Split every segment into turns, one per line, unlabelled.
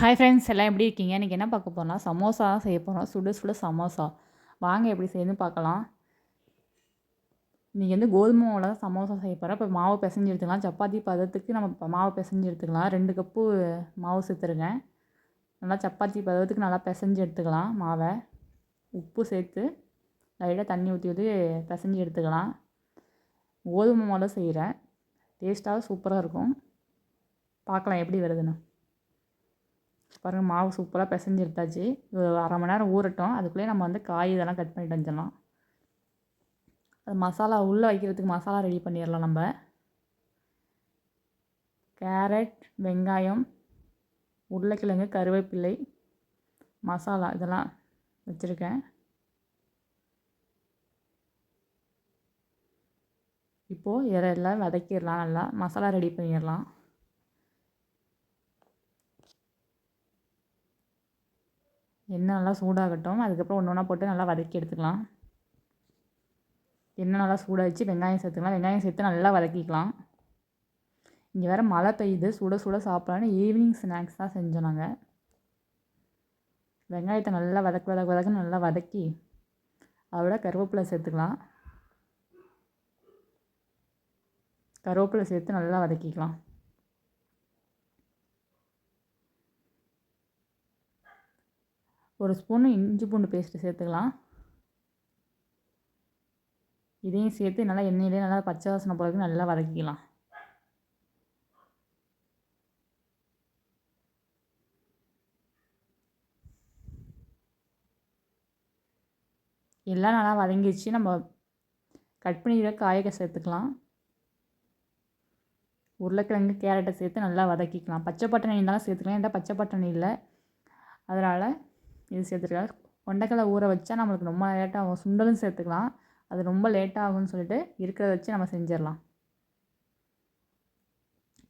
Hi friends எல்லாம் எப்படி இருக்கீங்க? இன்றைக்கி என்ன பார்க்க போகிறோம்னா சமோசா தான் செய்ய போகிறோம் சுடு சுட சமோசா. வாங்க எப்படி செய்யணும் பார்க்கலாம். இன்றைக்கி வந்து கோதுமை மாவில் தான் சமோசா செய்ய போகிறோம் இப்போ மாவு பிசைஞ்சு எடுத்துக்கலாம். சப்பாத்தி பதத்துக்கு நம்ம இப்போ மாவு பிசைஞ்சு எடுத்துக்கலாம். ரெண்டு கப்பு மாவு சேர்த்துருக்கேன் நல்லா சப்பாத்தி பதத்துக்கு நல்லா பிசைஞ்சு எடுத்துக்கலாம் மாவை. உப்பு சேர்த்து லைட்டாக தண்ணி ஊற்றி ஊற்றி பிசைஞ்சு எடுத்துக்கலாம். கோதுமை மாவில் செய்கிறேன் டேஸ்ட்டாக சூப்பராக இருக்கும். பார்க்கலாம் எப்படி வருதுன்னு. பாருங்கள் மாவு சூப்பராக பிசைஞ்சு எடுத்தாச்சு ஒரு அரை மணி நேரம் ஊறட்டும். அதுக்குள்ளேயே நம்ம வந்து காய் இதெல்லாம் கட் பண்ணிட்டு வந்துடலாம். அது மசாலா உள்ளே வைக்கிறதுக்கு மசாலா ரெடி பண்ணிடலாம் நம்ம. கேரட் வெங்காயம் உருளைக்கிழங்கு கருவேப்பிள்ளை மசாலா இதெல்லாம் வச்சுருக்கேன். இப்போது இதெல்லாம் வதக்கிடலாம் நல்லா மசாலா ரெடி பண்ணிடலாம். எண்ணெய் நல்லா சூடாகட்டும். அதுக்கப்புறம் ஒன்று ஒன்றா போட்டு நல்லா வதக்கி எடுத்துக்கலாம். எண்ணெய் நல்லா சூடாகிச்சு வெங்காயம் சேர்த்துக்கலாம். வெங்காயம் சேர்த்து நல்லா வதக்கிக்கலாம். இங்கே வேறு மழை பெய்யுது. சுட சுட சாப்பிட்லான்னு ஈவினிங் ஸ்நாக்ஸ் தான் செஞ்சோம் நாங்கள் வெங்காயத்தை நல்லா வதக்க வதக்க வதக்க நல்லா வதக்கி அதோட கருவேப்பிலை சேர்த்துக்கலாம். கருவேப்பிலை சேர்த்து நல்லா வதக்கிக்கலாம். ஒரு ஸ்பூன் இஞ்சி பூண்டு பேஸ்ட்டு சேர்த்துக்கலாம். இதையும் சேர்த்து நல்லா எண்ணெயிலே நல்லா பச்சை வாசனை போகிறதுக்கு நல்லா வதக்கிக்கலாம். எல்லாம் நல்லா வதங்கிடுச்சு. நம்ம கட் பண்ணி காயக்க சேர்த்துக்கலாம். உருளைக்கிழங்கு கேரட்டை சேர்த்து நல்லா வதக்கிக்கலாம். பச்சை பட்டாணி இருந்தாலும் சேர்த்துக்கலாம். என்கிட்ட பச்சை பட்டாணி இல்லை? அதனால் இது சேர்த்துருக்கேன் கொண்டைக்கடலை ஊற வச்சா நம்மளுக்கு ரொம்ப லேட்டாகும் சுண்டலும் சேர்த்துக்கலாம். அது ரொம்ப லேட்டாகும்னு சொல்லிட்டு இருக்கிறத வச்சு நம்ம செஞ்சிடலாம்.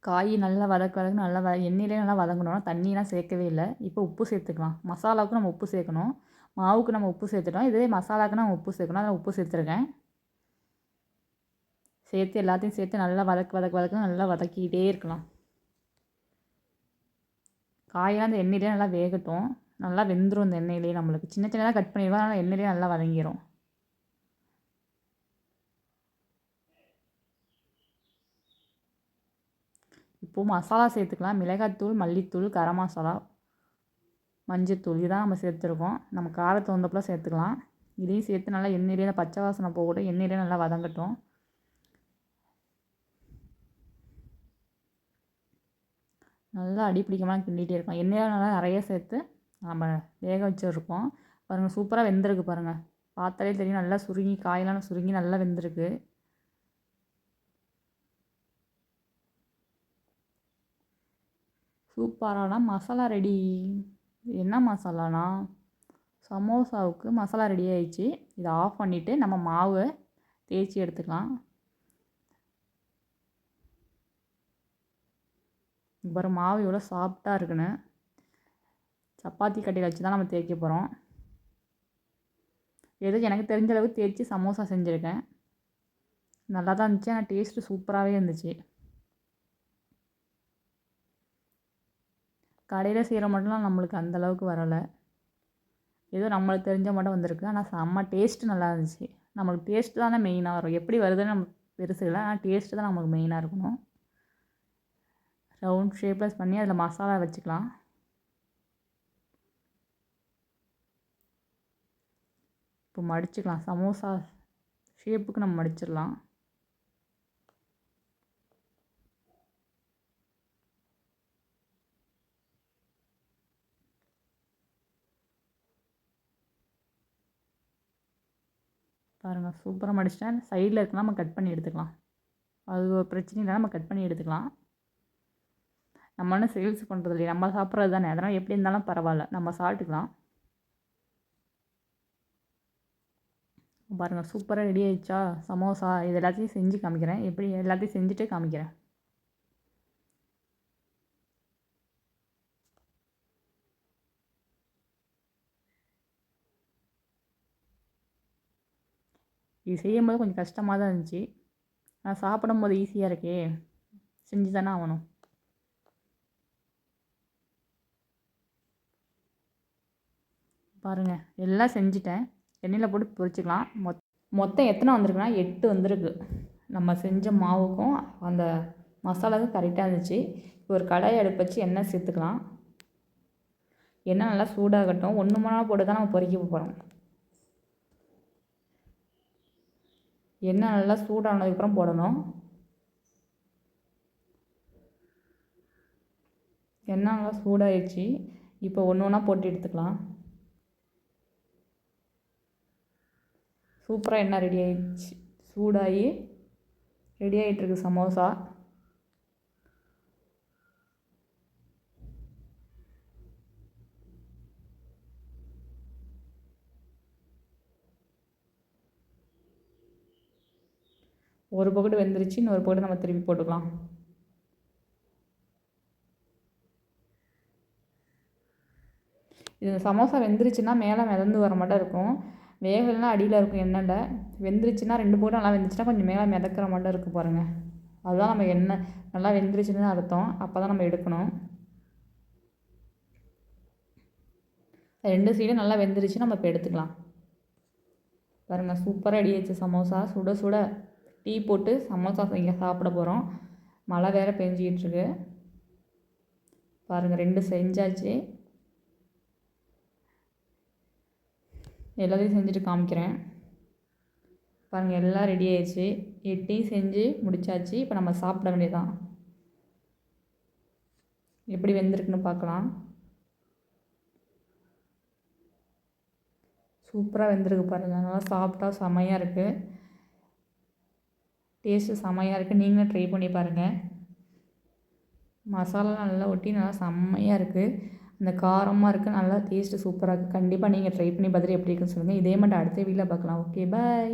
காய் நல்லா வதக்க வதக்கு நல்லா வ எண்ணெயிலே நல்லா வதங்கணும்னா தண்ணியெலாம் சேர்க்கவே இல்லை. இப்போ உப்பு சேர்த்துக்கலாம். மசாலாவுக்கு நம்ம உப்பு சேர்க்கணும். மாவுக்கு நம்ம உப்பு சேர்த்துட்டோம். இதே மசாலாவுக்கு நம்ம உப்பு சேர்க்கணும். அதில் உப்பு சேர்த்துருக்கேன். சேர்த்து எல்லாத்தையும் சேர்த்து நல்லா வதக்கு வதக்கு வதக்கு நல்லா வதக்கிக்கிட்டே இருக்கலாம். காயெல்லாம் அந்த எண்ணெயிலே நல்லா வேகட்டும். நல்லா வெந்துடும் இந்த எண்ணெயிலே நம்மளுக்கு. சின்ன சின்னதாக கட் பண்ணிடுவோம். அதனால் எண்ணெயிலே நல்லா வதங்கிடும் இப்போது மசாலா சேர்த்துக்கலாம். மிளகாத்தூள் மல்லித்தூள் கரம் மசாலா மஞ்சத்தூள். இதான் நம்ம சேர்த்துருக்கோம். நம்ம காரத்தை வந்தப்பெல்லாம் சேர்த்துக்கலாம். இதையும் சேர்த்து நல்லா எண்ணெயிலே பச்சை வாசனை போகட்டும் எண்ணெயிலே நல்லா வதங்கட்டும். நல்லா அடி பிடிக்காமல் கிண்டிகிட்டே இருக்கோம் எண்ணெயில் நல்லா நிறைய சேர்த்து நம்ம வேக வச்சுருக்கோம் பாருங்கள் சூப்பராக வெந்திருக்கு பாருங்கள் பார்த்தாலே தெரியும் நல்லா சுருங்கி காயெல்லாம் சுருங்கி நல்லா வெந்திருக்கு. சூப்பரான மசாலா ரெடி. என்ன மசாலானா? சமோசாவுக்கு மசாலா ரெடி ஆயிடுச்சு. இதை ஆஃப் பண்ணிவிட்டு நம்ம மாவை தேய்ச்சி எடுத்துக்கலாம். பாரு மாவு எவ்வளோ சாஃப்டாக இருக்குன்னு. சப்பாத்தி கட்டையில் வச்சு தான் நம்ம தேய்க்க போகிறோம் ஏதோ எனக்கு தெரிஞ்ச அளவு தேய்ச்சி சமோசா செஞ்சுருக்கேன். நல்லா தான் இருந்துச்சு. ஆனால் டேஸ்ட்டு சூப்பராகவே இருந்துச்சு. கடையில் செய்கிற மட்டும்லாம் நம்மளுக்கு அந்தளவுக்கு வரலை. ஏதோ நம்மளுக்கு தெரிஞ்ச மட்டும் வந்திருக்கு. ஆனால் செம்ம டேஸ்ட்டு நல்லா இருந்துச்சு. நம்மளுக்கு டேஸ்ட்டு தானே மெயினாக வரும். எப்படி வருதுன்னு நம்ம பெருசு இல்லை. ஆனால் டேஸ்ட்டு தான் நம்மளுக்கு மெயினாக இருக்கணும். ரவுண்ட் ஷேப்லெஸ் பண்ணி அதில் மசாலா வச்சுக்கலாம். இப்போ மடிச்சுக்கலாம். சமோசா ஷேப்புக்கு நம்ம மடிச்சிடலாம். பாருங்கள் சூப்பராக மடிச்சிட்டேன். சைடில் இருக்கலாம் நம்ம கட் பண்ணி எடுத்துக்கலாம். அது ஒரு பிரச்சனை இல்லை. நம்ம கட் பண்ணி எடுத்துக்கலாம். நம்ம ஒன்றும் சேல்ஸ் பண்ணுறது இல்லையா? நம்ம சாப்பிட்றது தானே. அதனால் எப்படி இருந்தாலும் பரவாயில்ல. நம்ம சாப்பிட்டுக்கலாம். பாருங்கள் சூப்பராக ரெடி ஆயிடுச்சா? சமோசா இது எல்லாத்தையும் செஞ்சு காமிக்கிறேன். எப்படி எல்லாத்தையும் செஞ்சுட்டு காமிக்கிறேன். இது செய்யும்போது கொஞ்சம் கஷ்டமாக தான் இருந்துச்சு. ஆனால் சாப்பிடும்போது ஈஸியாக இருக்கே. செஞ்சு தானே ஆகணும். பாருங்கள் எல்லாம் செஞ்சுட்டேன். எண்ணெயில் போட்டு பொரிச்சிக்கலாம். மொத் மொத்தம் எத்தனை வந்திருக்குன்னா எட்டு வந்திருக்கு. நம்ம செஞ்ச மாவுக்கும் அந்த மசாலாவுக்கும் கரெக்டாக இருந்துச்சு. இப்போ ஒரு கடாய் அடுப்பு வச்சு எண்ணெய் சேர்த்துக்கலாம். எண்ணெய் நல்லா சூடாகட்டும். ஒன்று மணி நேரம் போட்டு தான் நம்ம பொறிக்க போகிறோம் எண்ணெய் நல்லா சூடானதுக்கப்புறம் போடணும். எண்ணெய் நல்லா சூடாயிடுச்சு. இப்போ ஒன்று ஒன்றா போட்டு எடுத்துக்கலாம். சூப்பராக எண்ணெய் ரெடி ஆகிடுச்சு சூடாகி ரெடி ஆகிட்டுருக்கு சமோசா. ஒரு பக்கட்டு வெந்துருச்சு இன்னொரு பக்கெட்டு நம்ம திருப்பி போட்டுக்கலாம். இது சமோசா வெந்துருச்சுன்னா மேலே மிதந்து வர மாட்டோம் இருக்கும். வேகலைன்னா அடியில் இருக்கும் எண்ணெயில். வெந்துருச்சுன்னா ரெண்டு போட்டு நல்லா வெந்துச்சுன்னா கொஞ்சம் மேலே மிதக்கிற மட்டும் இருக்குது பாருங்கள் அதுதான் நம்ம எண்ணெய். நல்லா வெந்துருச்சுன்னு அர்த்தம். அப்போ தான் நம்ம எடுக்கணும். ரெண்டு சைடும் நல்லா வெந்துருச்சு நம்ம இப்போ எடுத்துக்கலாம். பாருங்கள் சூப்பராக ரெடி சமோசா சுட சுட டீ போட்டு சமோசா இங்கே சாப்பிட போகிறோம் மழை வேறு பெஞ்சிக்கிட்டுருக்கு பாருங்கள் ரெண்டு செஞ்சாச்சு. எல்லாத்தையும் செஞ்சுட்டு காமிக்கிறேன். பாருங்கள் எல்லாம் ரெடி ஆயிடுச்சு. எட்டையும் செஞ்சு முடிச்சாச்சு. இப்போ நம்ம சாப்பிட வேண்டியதான் எப்படி வெந்திருக்குன்னு பார்க்கலாம். சூப்பராக வெந்திருக்கு பாருங்கள் நல்லா சாப்பிட்டா செமையாக இருக்குது டேஸ்ட்டு செமையாக இருக்குது நீங்களும் ட்ரை பண்ணி பாருங்கள் மசாலா நல்லா ஒட்டி நல்லா செம்மையாக இருக்குது அந்த காரமாக இருக்குது நல்லா டேஸ்ட்டு சூப்பராக இருக்குது கண்டிப்பாக நீங்கள் ட்ரை பண்ணி பார்த்துட்டு எப்படி இருக்குன்னு சொல்லுங்கள் இதே மட்டும் அடுத்த வீடியோவில் பார்க்கலாம். Okay bye